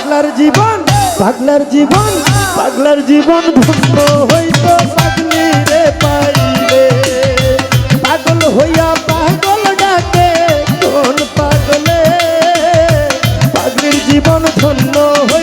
পাগলার জীবন পাগলার জীবন পাগলার জীবন ধন্য হইতো পাগলি রে পাইলে। পাগল হইয়া পাগল ডাকে, কোন পাগলে? পাগলির জীবন ধন্য হইতো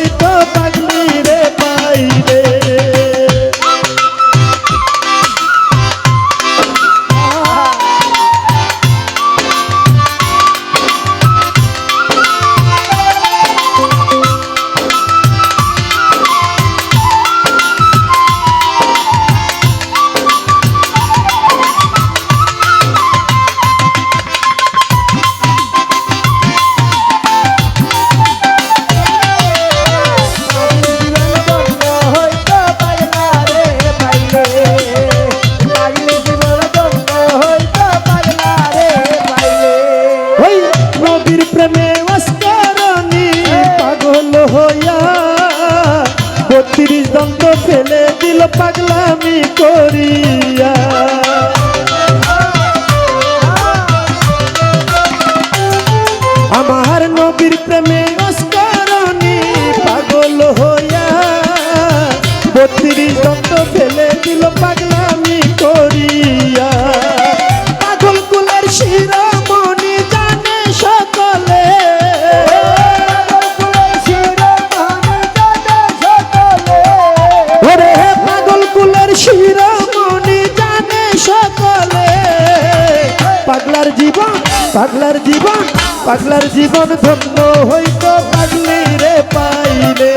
পাগলার জীবন পাগলার জীবন পাগলার জীবন ধন্য হইতো পাগলি রে পাইলে।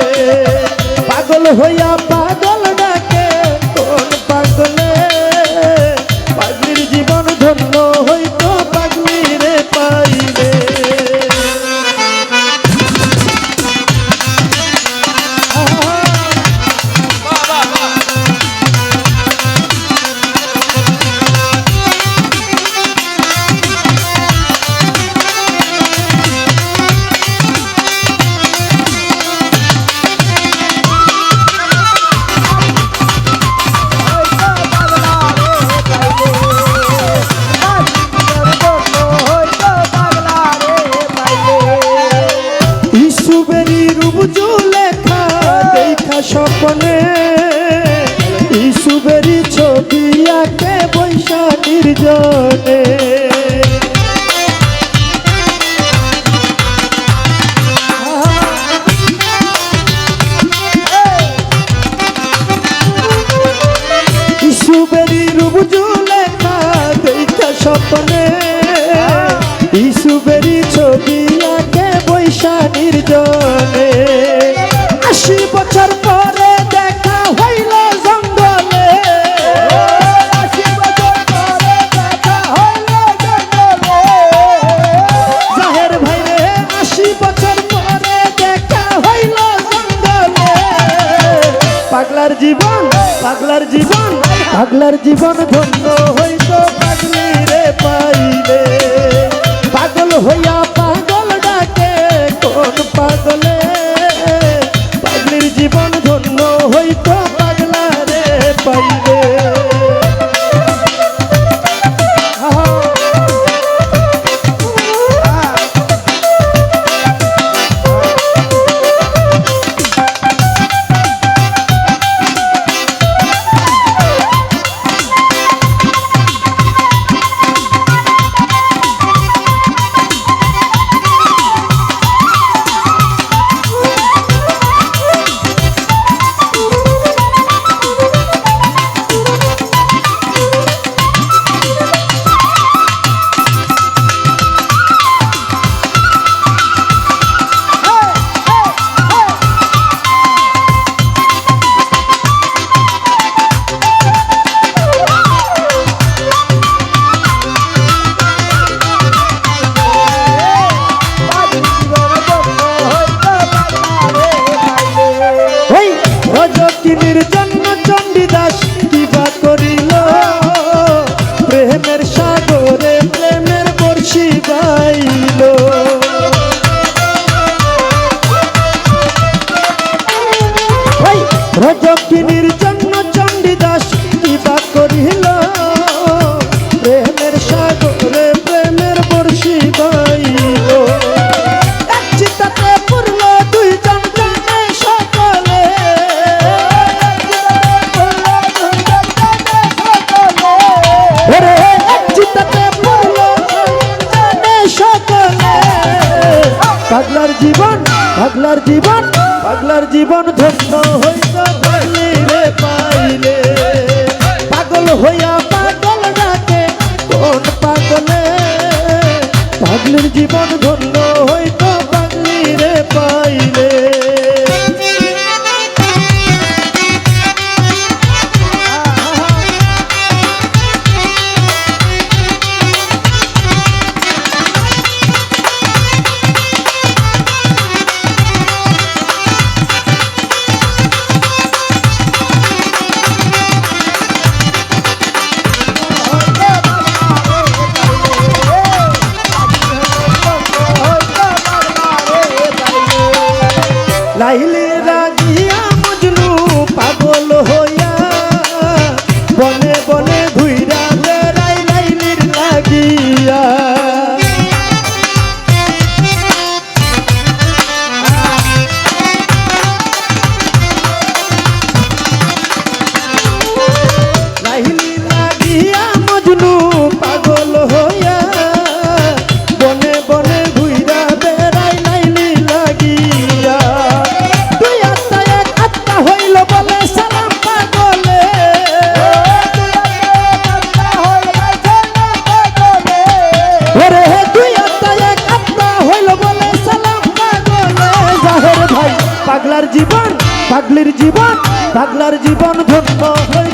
পাগল হইয়া পাগল দেখা স্বপ্নে ইসুবেরি ছবি আঁকে বৈশা নির্জনে ইসুবেরি ছবি আঁকে বৈশা নির্জনে জীবন পাগলার জীবন ধন্য। জীবন, পাগলার জীবন পাগলার জীবন ধন্য হইত পাইলে পাইলে। পাগল হইয়া পাগল ডাকে, কোন পাগলে? পাগলের জীবন ধন্য হইত কাঁদিয়া মজনু পাগল হই সম্ভব